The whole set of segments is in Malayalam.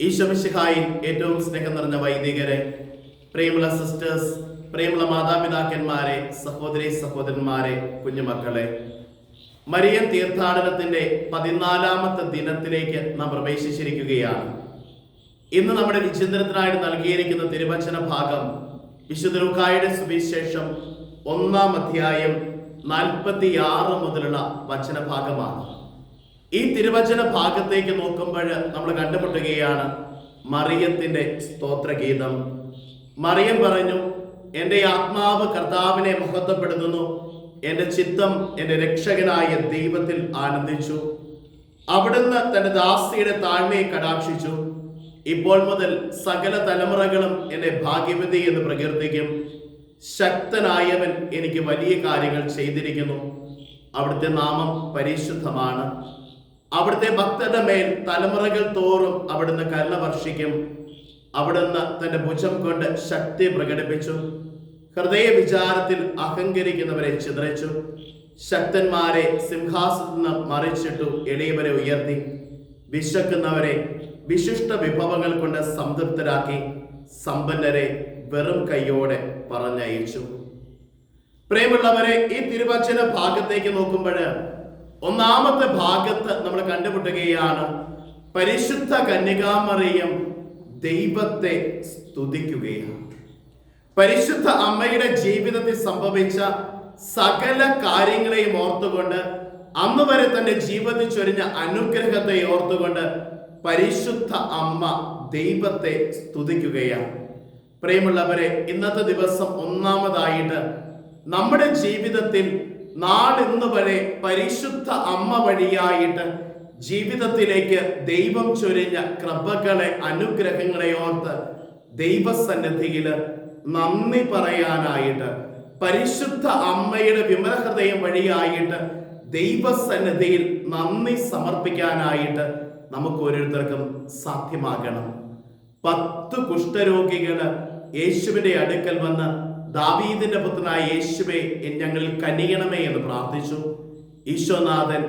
ഈശോമിശിഹായിൽ ഏറ്റവും സ്നേഹം നിറഞ്ഞ വൈദികരെ പ്രിയമുള്ള സിസ്റ്റേഴ്സ് പ്രിയമുള്ള മാതാപിതാക്കന്മാരെ സഹോദരി സഹോദരന്മാരെ കുഞ്ഞുമക്കളെ മരിയൻ തീർത്ഥാടനത്തിന്റെ പതിനാലാമത്തെ ദിനത്തിലേക്ക് നാം പ്രവേശിച്ചിരിക്കുകയാണ്. ഇന്ന് നമ്മുടെ വിചിന്തനത്തിനായിട്ട് നൽകിയിരിക്കുന്ന തിരുവചന ഭാഗം വിശുദ്ധ ലൂക്കായുടെ സുവിശേഷം ഒന്നാം അധ്യായം നാൽപ്പത്തി ആറ് മുതലുള്ള വചനഭാഗമാണ്. ഈ തിരുവചന ഭാഗത്തേക്ക് നോക്കുമ്പോൾ നമ്മൾ കണ്ടുമുട്ടുകയാണ് മറിയത്തിന്റെ സ്തോത്രഗീതം. മറിയം പറഞ്ഞു എന്റെ ആത്മാവ് കർത്താവിനെ മഹത്വപ്പെടുത്തുന്നു. എന്റെ ചിത്തം എന്റെ രക്ഷകനായ ദൈവത്തിൽ ആനന്ദിച്ചു. അവിടുന്ന് തന്റെ ദാസിയുടെ താഴ്മയെ കടാക്ഷിച്ചു. ഇപ്പോൾ മുതൽ സകല തലമുറകളും എന്നെ ഭാഗ്യവതി എന്ന് പ്രകീർത്തിക്കും. ശക്തനായവൻ എനിക്ക് വലിയ കാര്യങ്ങൾ ചെയ്തിരിക്കുന്നു. അവിടുത്തെ നാമം പരിശുദ്ധമാണ്. അവിടുത്തെ ഭക്തരുടെ മേൽ തലമുറകൾ തോറും അവിടുന്ന് കരുണ വർഷിക്കും. അവിടുന്ന് തന്റെ ഭുജം കൊണ്ട് ശക്തി പ്രകടിപ്പിച്ചു. ഹൃദയ വിചാരത്തിൽ അഹങ്കരിക്കുന്നവരെ ചിതറിച്ചു. ശക്തന്മാരെ സിംഹാസനത്തിൽ മറിച്ചിട്ടു എളിയവരെ ഉയർത്തി. വിശക്കുന്നവരെ വിശിഷ്ട വിഭവങ്ങൾ കൊണ്ട് സംതൃപ്തരാക്കി സമ്പന്നരെ വെറും കൈയോടെ പറഞ്ഞയച്ചു. പ്രിയമുള്ളവരെ ഈ തിരുവച്ചന ഭാഗത്തേക്ക് നോക്കുമ്പോൾ ഒന്നാമത്തെ ഭാഗത്ത് നമ്മൾ കണ്ടുമുട്ടുകയാണ് പരിശുദ്ധ കന്യകാമറിയം ദൈവത്തെ സ്തുതിക്കുകയാണ്. പരിശുദ്ധ അമ്മയുടെ ജീവിതത്തിൽ സംഭവിച്ച സകല കാര്യങ്ങളെയും ഓർത്തുകൊണ്ട് അന്ന് വരെ തന്റെ ജീവിതത്തിൽ ചൊരിഞ്ഞ അനുഗ്രഹത്തെ ഓർത്തുകൊണ്ട് പരിശുദ്ധ അമ്മ ദൈവത്തെ സ്തുതിക്കുകയാണ്. പ്രിയമുള്ളവരെ ഇന്നത്തെ ദിവസം ഒന്നാമതായിട്ട് നമ്മുടെ ജീവിതത്തിൽ നാളിന്ന് വരെ പരിശുദ്ധ അമ്മ വഴിയായിട്ട് ജീവിതത്തിലേക്ക് ദൈവം ചൊരിഞ്ഞ കൃപകളെ അനുഗ്രഹങ്ങളെ ഓർത്ത് ദൈവസന്നിധിയിൽ നന്ദി പറയാനായിട്ട് പരിശുദ്ധ അമ്മയുടെ വിമലഹൃദയം വഴിയായിട്ട് ദൈവസന്നിധിയിൽ നന്ദി സമർപ്പിക്കാനായിട്ട് നമുക്ക് ഓരോരുത്തർക്കും സാധ്യമാകണം. പത്ത് കുഷ്ഠരോഗികൾ യേശുവിന്റെ അടുക്കൽ വന്ന് ദാവീദിന്റെ പുത്രനായ യേശുവെ ഞങ്ങളിൽ കനിയണമേ എന്ന് പ്രാർത്ഥിച്ചു. ഈശോനാഥൻ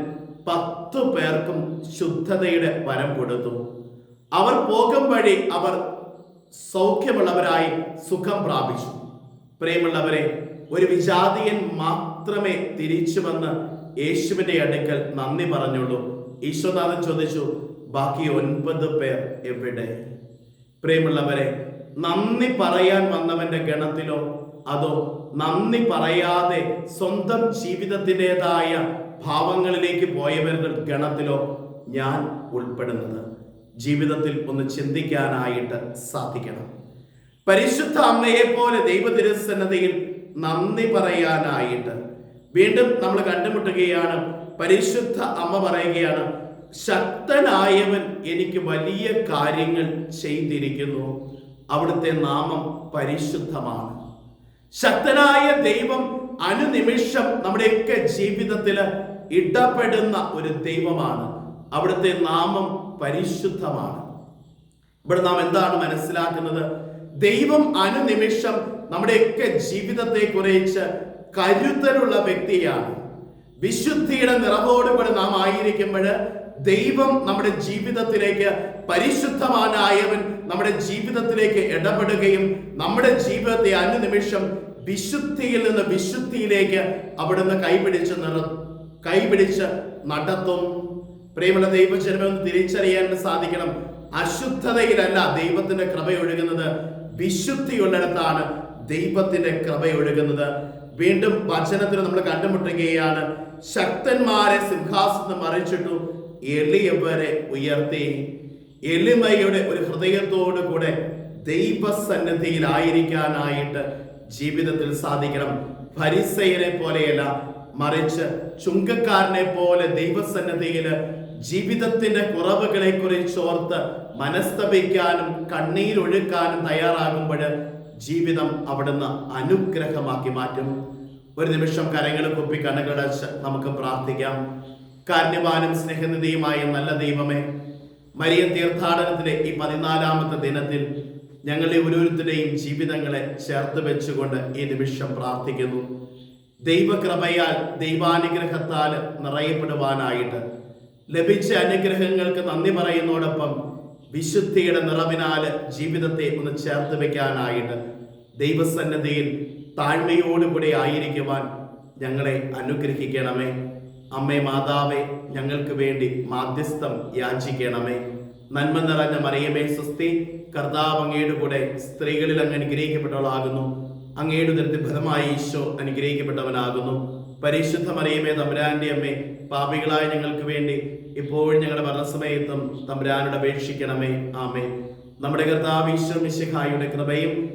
പത്തു പേർക്കും ശുദ്ധതയുടെ വരം കൊടുത്തു. അവർ പോകും വഴി അവർ സൗഖ്യമുള്ളവരായി സുഖം പ്രാപിച്ചു. പ്രിയമുള്ളവരെ ഒരു വിജാതിയൻ മാത്രമേ തിരിച്ചു വന്ന് യേശുവിന്റെ അടുക്കൽ നന്ദി പറഞ്ഞുള്ളൂ. ഈശ്വനാഥൻ ചോദിച്ചു ബാക്കി ഒൻപത് പേർ എവിടെ? പ്രിയമുള്ളവരെ നന്ദി പറയാൻ വന്നവന്റെ ഗണത്തിലോ അതോ നന്ദി പറയാതെ സ്വന്തം ജീവിതത്തിന്റെതായ ഭാവങ്ങളിലേക്ക് പോയവരുടെ ഗണത്തിലോ ഞാൻ ഉൾപ്പെടുന്നത്? ജീവിതത്തിൽ ഒന്ന് ചിന്തിക്കാനായിട്ട് സാധിക്കണം. പരിശുദ്ധ അമ്മയെ പോലെ ദൈവതിരുസന്നതയിൽ നന്ദി പറയാനായിട്ട് വീണ്ടും നമ്മൾ കണ്ടുമുട്ടുകയാണ്. പരിശുദ്ധ അമ്മ പറയുകയാണ് ശക്തനായവൻ എനിക്ക് വലിയ കാര്യങ്ങൾ ചെയ്തിരിക്കുന്നു. അവിടുത്തെ നാമം പരിശുദ്ധമാണ്. ശക്തനായ ദൈവം അനുനിമിഷം നമ്മുടെയൊക്കെ ജീവിതത്തിൽ ഇടപെടുന്ന ഒരു ദൈവമാണ്. അവിടുത്തെ നാമം പരിശുദ്ധമാണ്. ഇവിടെ നാം എന്താണ് മനസ്സിലാക്കുന്നത്? ദൈവം അനുനിമിഷം നമ്മുടെയൊക്കെ ജീവിതത്തെ കുറിച്ച് കരുതലുള്ള വ്യക്തിയാണ്. വിശുദ്ധിയുടെ നിറവോടുകൂടെ നാം ആയിരിക്കുമ്പോൾ ദൈവം നമ്മുടെ ജീവിതത്തിലേക്ക് പരിശുദ്ധമാനായവൻ നമ്മുടെ ജീവിതത്തിലേക്ക് ഇടപെടുകയും നമ്മുടെ ജീവിതത്തെ അനുനിമിഷം വിശുദ്ധിയിൽ നിന്ന് വിശുദ്ധിയിലേക്ക് അവിടുന്ന് കൈപിടിച്ച് നിറ കൈപിടിച്ച് നടത്തും. പ്രേമുള്ള ദൈവജനമെ ഒന്ന് തിരിച്ചറിയാൻ സാധിക്കണം. അശുദ്ധതയിലല്ല ദൈവത്തിന്റെ കൃപ ഒഴുകുന്നത് വിശുദ്ധിയുള്ളിടത്താണ് ദൈവത്തിന്റെ കൃപ ഒഴുകുന്നത് വീണ്ടും വചനത്തിന് നമ്മൾ കണ്ടുമുട്ടുകയാണ്. ശക്തന്മാരെ സിംഹാസനം മറിച്ചിട്ടു. എളിയവരെ ഉയർത്തി. എളിമയുടെ ഒരു ഹൃദയത്തോടു കൂടെ ദൈവസന്നിധിയിലായിരിക്കാനായിട്ട് ജീവിതത്തിൽ സാധിക്കണം. ഫരിസയനെ പോലെയല്ല മറിച്ച് ചുങ്കക്കാരനെ പോലെ ദൈവസന്നിധിയിൽ ജീവിതത്തിന്റെ കുറവുകളെ കുറിച്ച് ഓർത്ത് മനസ്തപിക്കാനും കണ്ണീരൊഴുക്കാനും തയ്യാറാകുമ്പോൾ ജീവിതം അവിടുന്ന് അനുഗ്രഹമാക്കി മാറ്റും. ഒരു നിമിഷം കരങ്ങൾ കുപ്പി കണ്ണുകളടച്ച് നമുക്ക് പ്രാർത്ഥിക്കാം. കാരണവാനും സ്നേഹനിധിയുമായ നല്ല ദൈവമേ മരിയൻ തീർത്ഥാടനത്തിലെ ഈ പതിനാലാമത്തെ ദിനത്തിൽ ഞങ്ങളുടെ ഓരോരുത്തരുടെയും ജീവിതങ്ങളെ ചേർത്ത് വെച്ചുകൊണ്ട് ഈ നിമിഷം പ്രാർത്ഥിക്കുന്നു. ദൈവകൃപയാൽ ദൈവാനുഗ്രഹത്താൽ നിറയപ്പെടുവാനായിട്ട്. ലഭിച്ച അനുഗ്രഹങ്ങൾക്ക് നന്ദി പറയുന്നതോടൊപ്പം വിശുദ്ധിയുടെ നിറവിനാല് ജീവിതത്തെ ഒന്ന് ചേർത്ത് വെക്കാനായിട്ട് ദൈവസന്നദ്ധിയിൽ താഴ്മയോടുകൂടി ആയിരിക്കുവാൻ ഞങ്ങളെ അനുഗ്രഹിക്കണമേ. അമ്മേ മാതാവേ ഞങ്ങൾക്ക് വേണ്ടി മാധ്യസ്ഥം യാചിക്കണമേ. നന്മ നിറഞ്ഞ മറിയമേ സ്വസ്തി കർത്താവ് അങ്ങയുടെ കൂടെ സ്ത്രീകളിൽ അങ്ങ് അനുഗ്രഹിക്കപ്പെട്ടവളാകുന്നു. അങ്ങയുടെ ഫലമായി ഈശോ അനുഗ്രഹിക്കപ്പെട്ടവനാകുന്നു. പരിശുദ്ധ മറിയമേ തമ്പുരാന്റെ അമ്മേ പാപികളായ ഞങ്ങൾക്ക് വേണ്ടി ഇപ്പോഴും ഞങ്ങളുടെ മരണസമയത്തും തമ്പുരാനോട് അപേക്ഷിക്കണമേ. ആമേ നമ്മുടെ കർത്താവ് ഈശോ മിശിഹായുടെ കൃപയും